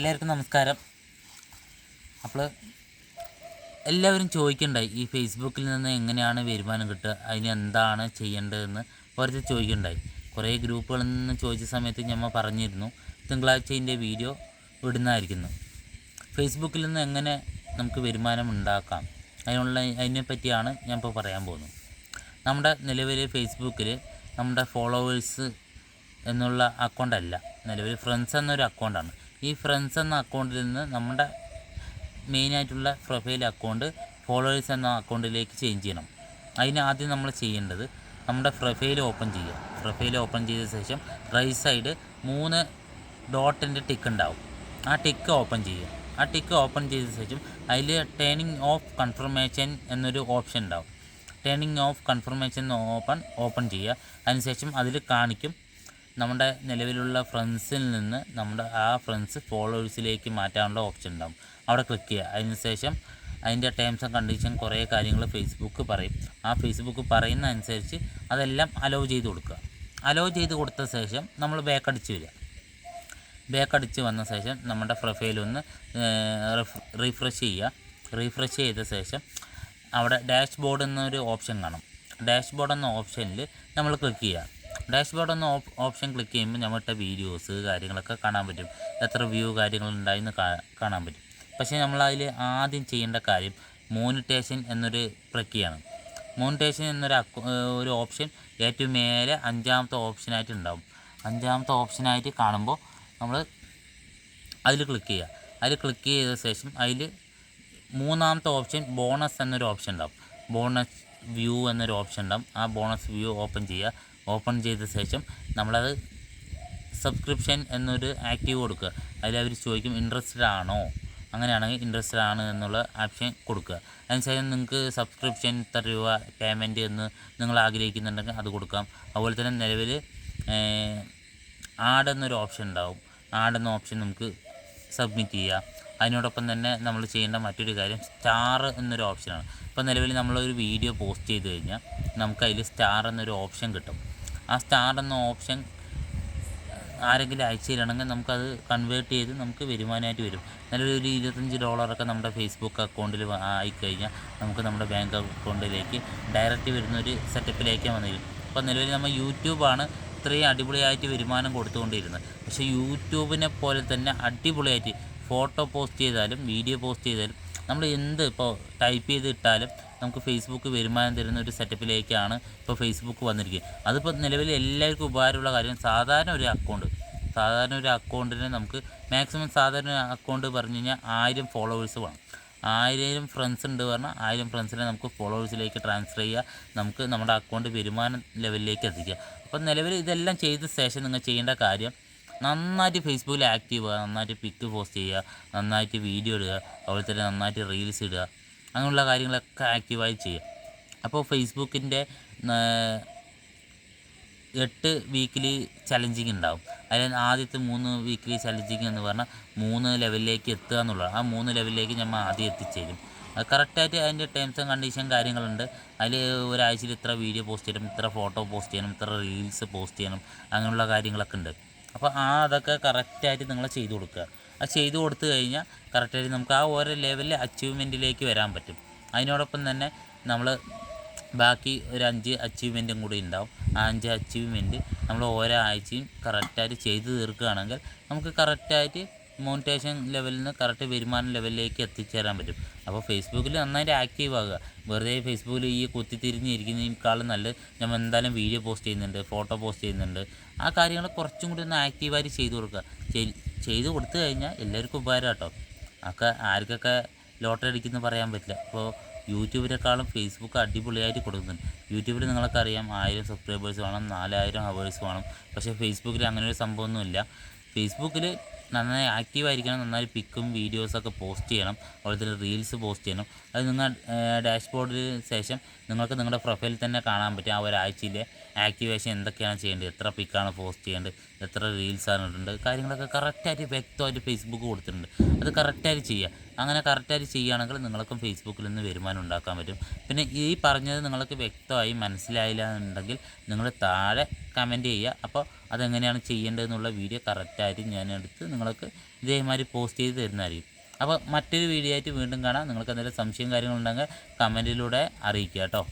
എല്ലാവർക്കും നമസ്കാരം. അപ്പോൾ എല്ലാവരും ചോദിക്കണ്ടായി ഈ ഫേസ്ബുക്കിൽ നിന്ന് എങ്ങനെയാണ് വരുമാനം കിട്ടുക അതിന് എന്താണ് ചെയ്യേണ്ടതെന്ന് ഓരോരുത്തർ ചോദിക്കണ്ടായി. കുറേ ഗ്രൂപ്പുകളിൽ നിന്ന് ചോദിച്ച സമയത്ത് ഞമ്മ പറഞ്ഞിരുന്നു തിങ്കളാഴ്ചന്റെ വീഡിയോ വിടുന്നതായിരിക്കുന്നു ഫേസ്ബുക്കിൽ നിന്ന് എങ്ങനെ നമുക്ക് വരുമാനം ഉണ്ടാക്കാം അതിനുള്ള അതിനെ പറ്റിയാണ് ഞാൻ ഇപ്പോൾ പറയാൻ പോകുന്നത്. നമ്മുടെ നിലവിൽ ഫേസ്ബുക്കിൽ നമ്മുടെ ഫോളോവേഴ്സ് എന്നുള്ള അക്കൗണ്ട് അല്ല നിലവിൽ ഫ്രണ്ട്സ് എന്നൊരു അക്കൗണ്ടാണ് ഈ ഫ്രണ്ട്സ് എന്ന അക്കൗണ്ടിൽ നിന്ന് നമ്മുടെ മെയിനായിട്ടുള്ള പ്രൊഫൈൽ അക്കൗണ്ട് ഫോളോവേഴ്സ് എന്ന അക്കൗണ്ടിലേക്ക് ചേഞ്ച് ചെയ്യണം. അതിന് ആദ്യം നമ്മൾ ചെയ്യേണ്ടത് നമ്മുടെ പ്രൊഫൈൽ ഓപ്പൺ ചെയ്യുക. പ്രൊഫൈൽ ഓപ്പൺ ചെയ്ത ശേഷം റൈറ്റ് സൈഡ് മൂന്ന് ഡോട്ടിന്റെ ടിക്ക് ഉണ്ടാവും. ആ ടിക്ക് ഓപ്പൺ ചെയ്യുക. ആ ടിക്ക് ഓപ്പൺ ചെയ്ത ശേഷം അതിൽ ടേണിംഗ് ഓഫ് കൺഫർമേഷൻ എന്നൊരു ഓപ്ഷൻ ഉണ്ടാവും. Turning off confirmation open open ചെയ്യുക. അതിനുശേഷം അതിൽ കാണിക്കും നമ്മുടെ നിലവിലുള്ള ഫ്രണ്ട്സിൽ നിന്ന് നമ്മുടെ ആ ഫ്രണ്ട്സ് ഫോളോവേഴ്സിലേക്ക് മാറ്റാനുള്ള ഓപ്ഷൻ ഉണ്ടാകും അവിടെ ക്ലിക്ക് ചെയ്യുക. അതിനുശേഷം അതിന്റെ ടേംസ് ആൻഡ് കണ്ടീഷൻ കുറേ കാര്യങ്ങൾ ഫേസ്ബുക്ക് പറയും. ആ ഫേസ്ബുക്ക് പറയുന്ന അനുസരിച്ച് അതെല്ലാം അലോ ചെയ്ത് കൊടുക്കുക. അലോ ചെയ്ത് കൊടുത്ത ശേഷം നമ്മൾ ബാക്ക് അടിച്ച് വരിക. ബാക്ക് അടിച്ച് വന്ന ശേഷം നമ്മുടെ പ്രൊഫൈൽ ഒന്ന് റീഫ്രഷ് ചെയ്യുക. റീഫ്രഷ് ചെയ്ത ശേഷം അവിടെ ഡാഷ് ബോർഡ് എന്നൊരു ഓപ്ഷൻ കാണും. ഡാഷ് ബോർഡ് എന്ന ഓപ്ഷനിൽ നമ്മൾ ക്ലിക്ക് ചെയ്യുക. ഡാഷ് ബോർഡ് എന്ന ഓപ്ഷൻ ക്ലിക്ക് ചെയ്യുമ്പോൾ നമ്മളുടെ വീഡിയോസ് കാര്യങ്ങളൊക്കെ കാണാൻ പറ്റും. എത്ര വ്യൂ കാര്യങ്ങളുണ്ടായെന്ന് കാണാൻ പറ്റും. പക്ഷേ നമ്മളതിൽ ആദ്യം ചെയ്യേണ്ട കാര്യം മോണിറ്റേഷൻ എന്നൊരു പ്രക്രിയയാണ്. മോണിറ്റേഷൻ എന്നൊരു ഒരു ഓപ്ഷൻ ഏറ്റവും മേലെ അഞ്ചാമത്തെ ഓപ്ഷനായിട്ട് ഉണ്ടാവും. അഞ്ചാമത്തെ ഓപ്ഷനായിട്ട് കാണുമ്പോൾ നമ്മൾ അതിൽ ക്ലിക്ക് ചെയ്യുക. അതിൽ ക്ലിക്ക് ചെയ്ത ശേഷം അതിൽ മൂന്നാമത്തെ ഓപ്ഷൻ ബോണസ് എന്നൊരു ഓപ്ഷൻ ഉണ്ടാവും. ബോണസ് വ്യൂ എന്നൊരു ഓപ്ഷൻ ഉണ്ടാവും. ആ ബോണസ് വ്യൂ ഓപ്പൺ ചെയ്യുക. ഓപ്പൺ ചെയ്ത ശേഷം നമ്മളത് സബ്സ്ക്രിപ്ഷൻ എന്നൊരു ആക്റ്റീവ് കൊടുക്കുക. അതിൽ അവർ ചോദിക്കും ഇൻട്രസ്റ്റഡ് ആണോ? അങ്ങനെയാണെങ്കിൽ ഇൻട്രസ്റ്റഡ് ആണ് എന്നുള്ള ഓപ്ഷൻ കൊടുക്കുക. അതിനുശേഷം നിങ്ങൾക്ക് സബ്സ്ക്രിപ്ഷൻ ഇത്ര രൂപ പേയ്മെന്റ് എന്ന് നിങ്ങൾ ആഗ്രഹിക്കുന്നുണ്ടെങ്കിൽ അത് കൊടുക്കാം. അതുപോലെ തന്നെ നിലവിൽ ആഡ് എന്നൊരു ഓപ്ഷൻ ഉണ്ടാവും. ആഡ് എന്ന ഓപ്ഷൻ നമുക്ക് സബ്മിറ്റ് ചെയ്യുക. അതിനോടൊപ്പം തന്നെ നമ്മൾ ചെയ്യേണ്ട മറ്റൊരു കാര്യം സ്റ്റാർ എന്നൊരു ഓപ്ഷനാണ് ഇപ്പോൾ നിലവിൽ നമ്മളൊരു വീഡിയോ പോസ്റ്റ് ചെയ്ത് കഴിഞ്ഞാൽ നമുക്ക് അതിൽ സ്റ്റാർ എന്നൊരു ഓപ്ഷൻ കിട്ടും. ആ സ്റ്റാർ എന്ന ഓപ്ഷൻ ആരെങ്കിലും അയച്ചു തരണമെങ്കിൽ നമുക്കത് കൺവേർട്ട് ചെയ്ത് നമുക്ക് വരുമാനമായിട്ട് വരും. നിലവിൽ ഒരു ഇരുപത്തഞ്ച് ഡോളറൊക്കെ നമ്മുടെ ഫേസ്ബുക്ക് അക്കൗണ്ടിൽ ആയിക്കഴിഞ്ഞാൽ നമുക്ക് നമ്മുടെ ബാങ്ക് അക്കൗണ്ടിലേക്ക് ഡയറക്റ്റ് വരുന്നൊരു സെറ്റപ്പിലേക്ക് വന്നിരിക്കും അപ്പോൾ നിലവിൽ നമ്മൾ യൂട്യൂബാണ് ഇത്രയും അടിപൊളിയായിട്ട് വരുമാനം കൊടുത്തുകൊണ്ടിരുന്നത്. പക്ഷേ യൂട്യൂബിനെ പോലെ തന്നെ അടിപൊളിയായിട്ട് ഫോട്ടോ പോസ്റ്റ് ചെയ്താലും വീഡിയോ പോസ്റ്റ് ചെയ്താലും നമ്മൾ എന്ത് ഇപ്പോൾ ടൈപ്പ് ചെയ്ത് ഇട്ടാലും നമുക്ക് ഫേസ്ബുക്ക് വരുമാനം തരുന്ന ഒരു സെറ്റപ്പിലേക്കാണ് ഇപ്പോൾ ഫേസ്ബുക്ക് വന്നിരിക്കുന്നത്. അതിപ്പോൾ നിലവിൽ എല്ലാവർക്കും ഉപകാരമുള്ള കാര്യം സാധാരണ ഒരു അക്കൗണ്ട് സാധാരണ ഒരു അക്കൗണ്ടിന് നമുക്ക് മാക്സിമം സാധാരണ അക്കൗണ്ട് പറഞ്ഞു കഴിഞ്ഞാൽ ആയിരം ഫോളോവേഴ്സ് വേണം. ആയിരം ഫ്രണ്ട്സ് ഉണ്ട് പറഞ്ഞാൽ ആയിരം ഫ്രണ്ട്സിനെ നമുക്ക് ഫോളോവേഴ്സിലേക്ക് ട്രാൻസ്ഫർ ചെയ്യുക നമുക്ക് നമ്മുടെ അക്കൗണ്ട് വരുമാനം ലെവലിലേക്ക് എത്തിക്കുക അപ്പോൾ നിലവിൽ ഇതെല്ലാം ചെയ്ത ശേഷം നിങ്ങൾ ചെയ്യേണ്ട കാര്യം നന്നായിട്ട് ഫേസ്ബുക്കിൽ ആക്റ്റീവ് ആവുക നന്നായിട്ട് പിക്ക് പോസ്റ്റ് ചെയ്യുക നന്നായിട്ട് വീഡിയോ ഇടുക അതുപോലെ തന്നെ നന്നായിട്ട് റീൽസ് ഇടുക അങ്ങനെയുള്ള കാര്യങ്ങളൊക്കെ ആക്റ്റീവായി ചെയ്യുക അപ്പോൾ ഫേസ്ബുക്കിന്റെ എട്ട് വീക്കിലി ചലഞ്ചിങ് ഉണ്ടാവും അതിൽ ആദ്യത്തെ മൂന്ന് വീക്കിലി ചലഞ്ചിങ് എന്ന് പറഞ്ഞാൽ മൂന്ന് ലെവലിലേക്ക് എത്തുക എന്നുള്ളതാണ്. ആ മൂന്ന് ലെവലിലേക്ക് നമ്മൾ ആദ്യം എത്തിച്ചേരും. അത് കറക്റ്റായിട്ട് അതിന്റെ ടേംസ് ആൻഡ് കണ്ടീഷൻ കാര്യങ്ങളുണ്ട്. അതിൽ ഒരാഴ്ചയിൽ ഇത്ര വീഡിയോ പോസ്റ്റ് ചെയ്യണം ഇത്ര ഫോട്ടോ പോസ്റ്റ് ചെയ്യണം ഇത്ര റീൽസ് പോസ്റ്റ് ചെയ്യണം അങ്ങനെയുള്ള കാര്യങ്ങളൊക്കെ ഉണ്ട്. അപ്പോൾ ആ അതൊക്കെ കറക്റ്റായിട്ട് നിങ്ങൾ ചെയ്തു കൊടുക്കുക. അത് ചെയ്തു കൊടുത്തു കഴിഞ്ഞാൽ കറക്റ്റായിട്ട് നമുക്ക് ആ ഓരോ ലെവലിൽ അച്ചീവ്മെന്റിലേക്ക് വരാൻ പറ്റും. അതിനോടൊപ്പം തന്നെ നമ്മൾ ബാക്കി ഒരു അഞ്ച് അച്ചീവ്മെന്റും കൂടി ഉണ്ടാവും. ആ അഞ്ച് അച്ചീവ്മെന്റ് നമ്മൾ ഓരോ ആഴ്ചയും കറക്റ്റായിട്ട് ചെയ്തു തീർക്കുകയാണെങ്കിൽ നമുക്ക് കറക്റ്റായിട്ട് മോണിറ്റേഷൻ ലെവലിൽ നിന്ന് കറക്റ്റ് വരുമാന ലെവലിലേക്ക് എത്തിച്ചേരാൻ പറ്റും. അപ്പോൾ ഫേസ്ബുക്കിൽ നന്നായിട്ട് ആക്റ്റീവ് ആകുക. വെറുതെ ഫേസ്ബുക്കിൽ ഈ കുത്തിത്തിരിഞ്ഞിരിക്കുന്നതിനേക്കാളും നല്ല നമ്മൾ എന്തായാലും വീഡിയോ പോസ്റ്റ് ചെയ്യുന്നുണ്ട് ഫോട്ടോ പോസ്റ്റ് ചെയ്യുന്നുണ്ട്. ആ കാര്യങ്ങൾ കുറച്ചും കൂടി ഒന്ന് ആക്റ്റീവായിട്ട് ചെയ്തു കൊടുക്കുക. ചെയ്തു കൊടുത്തു കഴിഞ്ഞാൽ എല്ലാവർക്കും ഉപകാരം കേട്ടോ ഒക്കെ ആർക്കൊക്കെ ലോട്ടറി അടിക്കുന്നു പറയാൻ പറ്റില്ല. അപ്പോൾ യൂട്യൂബിനേക്കാളും ഫേസ്ബുക്ക് അടിപൊളിയായിട്ട് കൊടുക്കുന്നുണ്ട്. യൂട്യൂബിൽ നിങ്ങൾക്ക് അറിയാം ആയിരം സബ്സ്ക്രൈബേഴ്സ് വേണം നാലായിരം ഹവേഴ്സ് വേണം. പക്ഷേ ഫേസ്ബുക്കിൽ അങ്ങനെ ഒരു സംഭവമൊന്നുമില്ല. ഫേസ്ബുക്കിൽ നന്നായി ആക്റ്റീവ് ആയിരിക്കണം നന്നായി പിക്കും വീഡിയോസൊക്കെ പോസ്റ്റ് ചെയ്യണം അതുപോലെ തന്നെ റീൽസ് പോസ്റ്റ് ചെയ്യണം. അത് നിങ്ങൾ ഡാഷ്ബോർഡിന് ശേഷം നിങ്ങൾക്ക് നിങ്ങളുടെ പ്രൊഫൈലിൽ തന്നെ കാണാൻ പറ്റും. ആ ഒരാഴ്ചയിലെ ആക്ടിവേഷൻ എന്തൊക്കെയാണ് ചെയ്യേണ്ടത് എത്ര പിക്കാണ് പോസ്റ്റ് ചെയ്യേണ്ടത് എത്ര റീൽസാണ് ഇടേണ്ടത് കാര്യങ്ങളൊക്കെ കറക്റ്റായിട്ട് വ്യക്തമായിട്ട് ഫേസ്ബുക്ക് കൊടുത്തിട്ടുണ്ട്. അത് കറക്റ്റായിട്ട് ചെയ്യുക. അങ്ങനെ കറക്റ്റായിട്ട് ചെയ്യുകയാണെങ്കിൽ നിങ്ങൾക്കും ഫേസ്ബുക്കിൽ നിന്ന് വരുമാനം ഉണ്ടാക്കാൻ പറ്റും. പിന്നെ ഈ പറഞ്ഞത് നിങ്ങൾക്ക് വ്യക്തമായി മനസ്സിലായില്ല എന്നുണ്ടെങ്കിൽ നിങ്ങൾ താഴെ കമന്റ് ചെയ്യുക. അപ്പോൾ അതെങ്ങനെയാണ് ചെയ്യേണ്ടതെന്നുള്ള വീഡിയോ കറക്റ്റായിട്ട് ഞാൻ എടുത്ത് നിങ്ങൾക്ക് ഇതേമാതിരി പോസ്റ്റ് ചെയ്ത് തരുന്നതായിരിക്കും. അപ്പോൾ മറ്റൊരു വീഡിയോ ആയിട്ട് വീണ്ടും കാണാം. നിങ്ങൾക്ക് എന്തെങ്കിലും സംശയം കാര്യങ്ങളുണ്ടെങ്കിൽ കമന്റിലൂടെ അറിയിക്കുക കേട്ടോ.